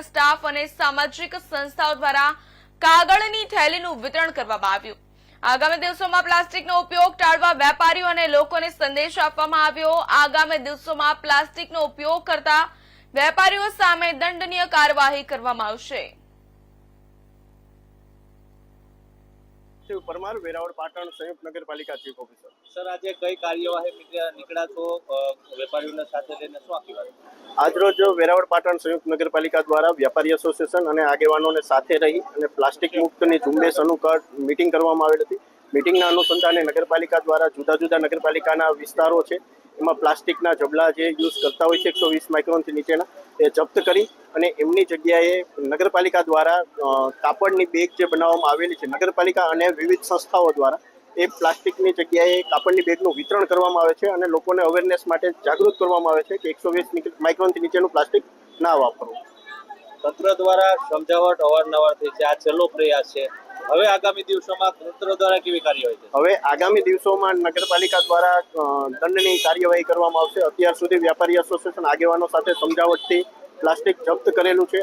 Staff અને સામાજિક સંસ્થાઓ દ્વારા કાગળની થેલીનું વિતરણ કરવામાં આવ્યું. આગામી દિવસોમાં પ્લાસ્ટિકનો ઉપયોગ ટાળવા વેપારીઓ અને લોકોને સંદેશ આપવામાં આવ્યો. આગામી દિવસોમાં પ્લાસ્ટિકનો ઉપયોગ કરતા વેપારીઓ સામે દંડનીય કાર્યવાહી કરવામાં આવશે. શિવ પરમાર વેરાવળ પાટણ સંયુક્ત નગરપાલિકા ચીફ ઓફિસર સર આજે કઈ કાર્યવાહી નીકળ્યા છો? વેપારીઓના સાથે લઈને શું આખી આજરોજ વેરાવળ પાટણ સંયુક્ત નગરપાલિકા દ્વારા વ્યાપારી એસોસિએશન અને આગેવાનોને સાથે રહી અને પ્લાસ્ટિક મુક્તની ઝુંબેશ અનુકળ મીટિંગ કરવામાં આવેલ હતી. મીટિંગના અનુસંધાને નગરપાલિકા દ્વારા જુદા જુદા નગરપાલિકાના વિસ્તારો છે. એમાં પ્લાસ્ટિકના જબલા જે યુઝ કરતા હોય છે એકસો વીસ માઇક્રોનથી નીચેના એ જપ્ત કરી અને એમની જગ્યાએ નગરપાલિકા દ્વારા કાપડની બેગ જે બનાવવામાં આવેલી છે, નગરપાલિકા અને વિવિધ સંસ્થાઓ દ્વારા એ પ્લાસ્ટિકની જગ્યાએ કાપડની બેગનું વિતરણ કરવામાં આવે છે અને લોકોને અવેરનેસ માટે જાગૃત કરવામાં આવે છે કે એકસો વીસ માઇક્રોનથી નીચેનું પ્લાસ્ટિક ના વાપરવું. તંત્ર દ્વારા સમજાવટ અવારનવાર થઈ છે. આ છેલ્લો પ્રયાસ છે. હવે આગામી દિવસોમાં તંત્ર દ્વારા કેવી કાર્યવાહી થશે? હવે આગામી દિવસોમાં નગરપાલિકા દ્વારા દંડની કાર્યવાહી કરવામાં આવશે. અત્યાર સુધી વ્યાપારી એસોસિએશન આગેવાનો સાથે સમજાવટથી પ્લાસ્ટિક જપ્ત કરેલું છે.